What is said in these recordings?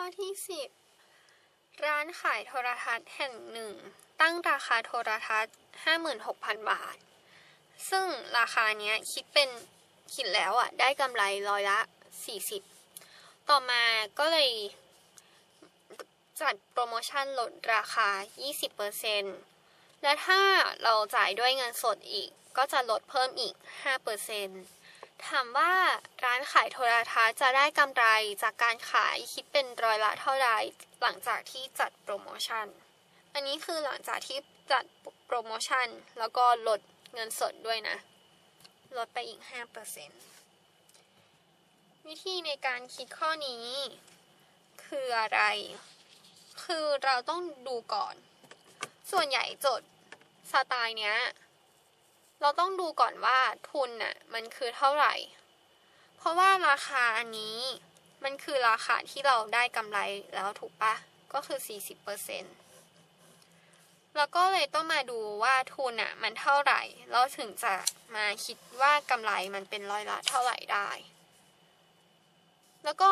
ข้อที่ 10 ร้านขายโทรทัศน์แห่งหนึ่ง ตั้งราคาโทรทัศน์ 56,000 บาท ซึ่งราคาเนี้ยคิดเป็นคิดแล้วอะ ได้กำไรร้อยละ 40 ต่อมาก็เลยจัดโปรโมชั่นลดราคา 20%และถ้าเราจ่ายด้วยเงินสดอีก ก็จะลดเพิ่มอีก 5% ถามว่าร้านขายโทรทัศน์จะได้กำไรจากการขายคิดเป็นร้อยละเท่าไหร่หลังจากที่จัดโปรโมชั่น อันนี้คือหลังจากที่จัดโปรโมชั่น แล้วก็ลดเงินสดด้วยนะ ลดไปอีก 5%วิธีในการคิดข้อนี้ คืออะไร คือเราต้องดูก่อน ส่วนใหญ่โจทย์สไตล์เนี้ย เราต้องดูก่อนว่าทุนน่ะมันคือเท่าไหร่ เพราะว่าราคาอันนี้มันคือราคาที่เราได้กำไรแล้วถูกปะก็คือ 40%แล้วก็เลยต้องมาดูว่าทุนอะมันเท่าไหร่เราถึงจะมาคิดว่ากำไรมันเป็นร้อยละเท่าไหร่ได้ แล้วก็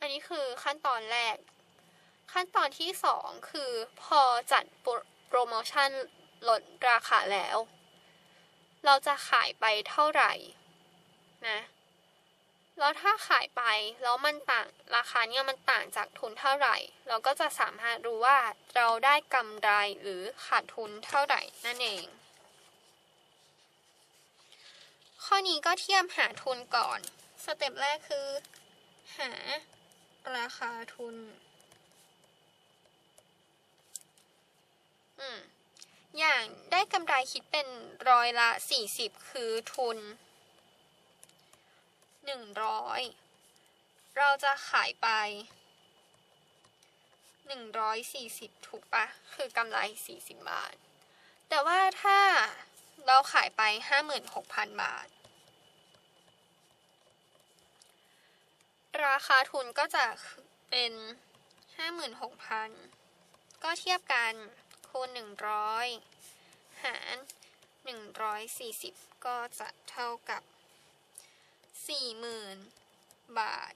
อันนี้คือขั้นตอนแรก ขั้นตอนที่สองคือพอจัดโปรโมชั่นลดราคาแล้ว เราจะขายไปเท่าไหร่นะแล้วถ้าขายไปแล้วมันต่างราคาเนี่ยมันต่างจากทุนเท่าไหร่ เราก็จะสามารถรู้ว่าเราได้กำไรหรือขาดทุนเท่าไหร่นั่นเอง ข้อนี้ก็เทียบหาทุนก่อน สเต็ปแรกคือ หาราคาทุน อืม อย่างได้กำไรคิดเป็นร้อยละ 40 คือทุน 100 เราจะขายไป 140 ถูกปะคือกำไร 40 บาท แต่ว่าถ้าเราขายไป 56,000 บาท ราคาทุนก็จะเป็น 56,000 ก็เทียบกัน คูณ 100 หาร 140 ก็จะเท่ากับ 40,000 บาท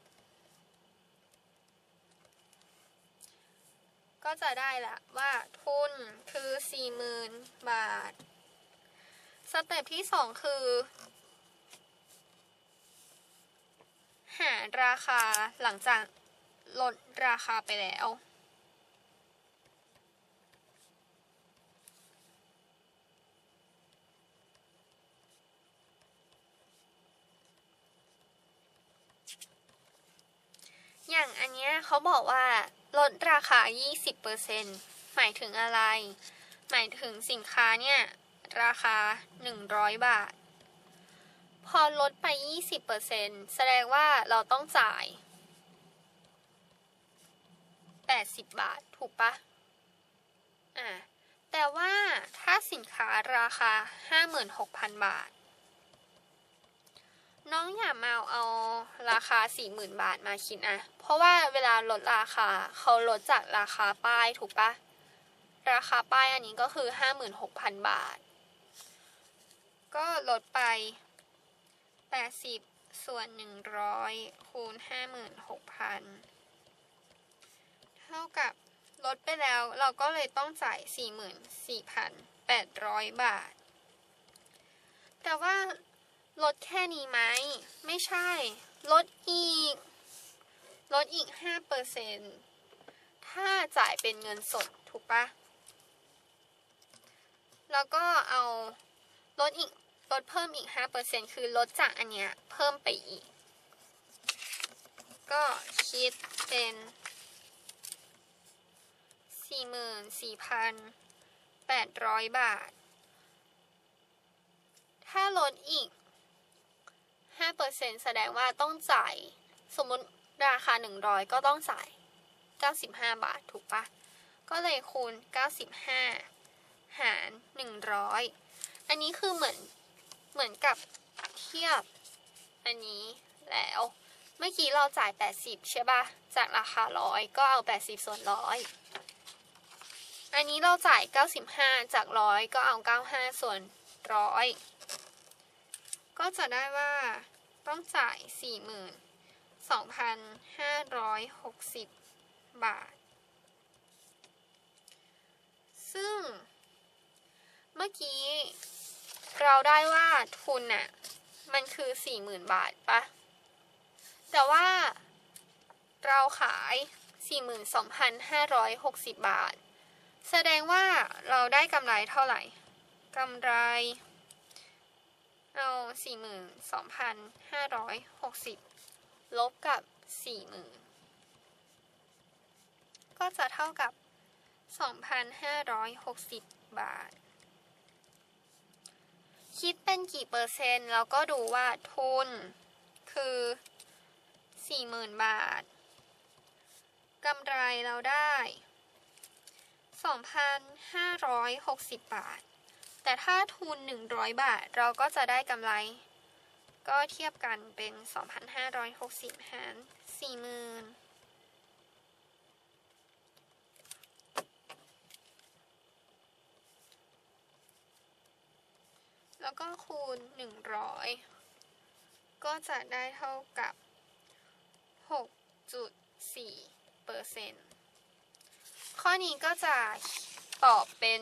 ก็จะได้ละว่าทุนคือ 40,000 บาท สเต็ปที่ 2 คือ หาราคาหลังจากลดราคาไปแล้ว อย่างอันเนี้ยเขาบอกว่าลดราคา 20%หมายถึงอะไร หมายถึงสินค้าเนี่ย ราคา 100 บาท พอลดไป 20%แสดงว่าเราต้องจ่าย 80 บาท ถูกปะอ่าแต่ว่าถ้าสินค้าราคา 56,000 บาท น้องอย่ามาเอาราคา40,000บาทมาคิดนะเพราะว่าเวลาลดราคาเขาลดจากราคาป้ายถูกปะราคาป้ายอันนี้ก็คือ56,000บาท ก็ลดไป80ส่วน100คูณ56,000เท่ากับลดไปแล้วเราก็เลยต้องจ่าย44,800บาท แต่ว่า ลดแค่นี้ไหม ไม่ใช่ ลดอีก ลดอีก 5%ถ้าจ่ายเป็นเงินสด ถูกปะ แล้วก็เอาลดอีก ลดเพิ่มอีก 5%คือลดจากอันเนี้ย เพิ่มไปอีก ก็คิดเป็น 44,800 บาท ถ้าลดอีก 5%แสดงว่าต้องจ่าย สมมติราคา 100 ก็ต้องจ่าย 95 บาทถูกปะก็เลยคูณ 95 หาร 100 อันนี้คือเหมือนเหมือนกับเทียบอันนี้แล้ว เมื่อกี้เราจ่าย 80 ใช่ปะจากราคา 100 ก็เอา 80 ส่วน 100 อันนี้เราจ่าย 95 จาก 100 ก็เอา 95 ส่วน 100 ก็จะได้ว่าต้องจ่าย 42,560 บาท ซึ่ง เมื่อกี้ เราได้ว่าทุนน่ะ มันคือ 40,000 บาทปะแต่ว่าเราขาย 42,560 บาท แสดงว่าเราได้กำไรเท่าไหร่ กำไร เอา42,560ลบกับ40,000ก็จะเท่ากับ2,560บาท คิดเป็นกี่เปอร์เซ็นต์เราก็ดูว่าทุน คือ40,000บาทกำไรเราได้ 2,560 บาท แต่ถ้าทุน 100 บาท เราก็จะได้กำไร ก็เทียบกันเป็น 2,560 หาร 40,000แล้วก็คูณ 100 ก็จะได้เท่ากับ 6.4เปอร์เซ็นต์ข้อนี้ก็จะตอบเป็น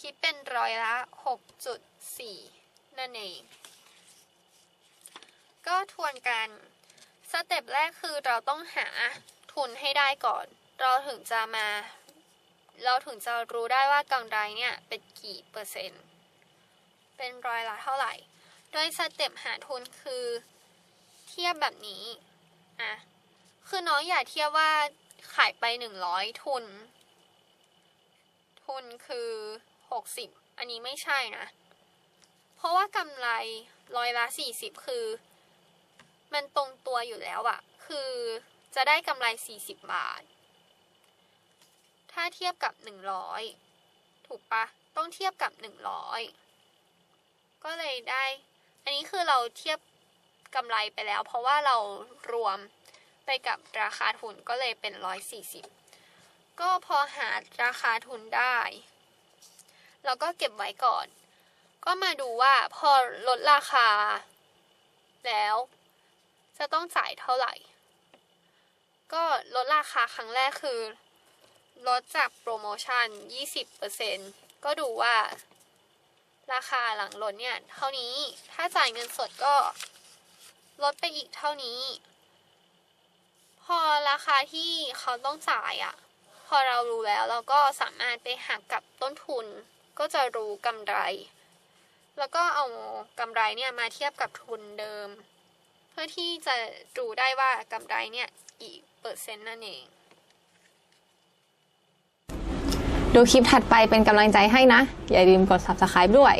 คิดเป็นร้อยละ 6.4 นั่นเอง ก็ทวนกัน สเต็ปแรกคือเราต้องหาทุนให้ได้ก่อน เราถึงจะมา เราถึงจะรู้ได้ว่ากำไรเนี่ยเป็นกี่เปอร์เซ็นต์ เป็นร้อยละเท่าไหร่ โดยสเต็ปหาทุนคือเทียบแบบนี้ อะ คือน้องอย่าเทียบว่าขายไปหนึ่งร้อยทุน ทุนคือ หกสิบอันนี้ไม่ใช่นะ เพราะว่ากำไรร้อยละสี่สิบคือ มันตรงตัวอยู่แล้วอะคือจะได้กำไรสี่สิบบาท ถ้าเทียบกับหนึ่งร้อยถูกปะต้องเทียบกับหนึ่งร้อยก็เลยได้ อันนี้คือเราเทียบกำไรไปแล้ว เพราะว่าเรารวมไปกับราคาทุนก็เลยเป็น 140 ก็พอหาราคาทุนได้ เราก็เก็บไว้ก่อน ก็มาดูว่าพอลดราคา แล้ว จะต้องจ่ายเท่าไหร่ ก็ลดราคาครั้งแรกคือ ลดจากโปรโมชั่น 20%ก็ดูว่าราคาหลังลดเนี่ย เท่านี้ ถ้าจ่ายเงินสดก็ลดไปอีกเท่านี้ พอราคาที่เขาต้องจ่ายอะ่ะ พอเรารู้แล้วเราก็สามารถไปหักกับต้นทุน ก็จะรู้กำไร แล้วก็เอากำไรเนี่ยมาเทียบกับทุนเดิม เพื่อที่จะดูได้ว่ากำไรเนี่ยกี่เปอร์เซ็นต์นั่นเอง ดูคลิปถัดไปเป็นกำลังใจให้นะ อย่าลืมกด subscribe ด้วย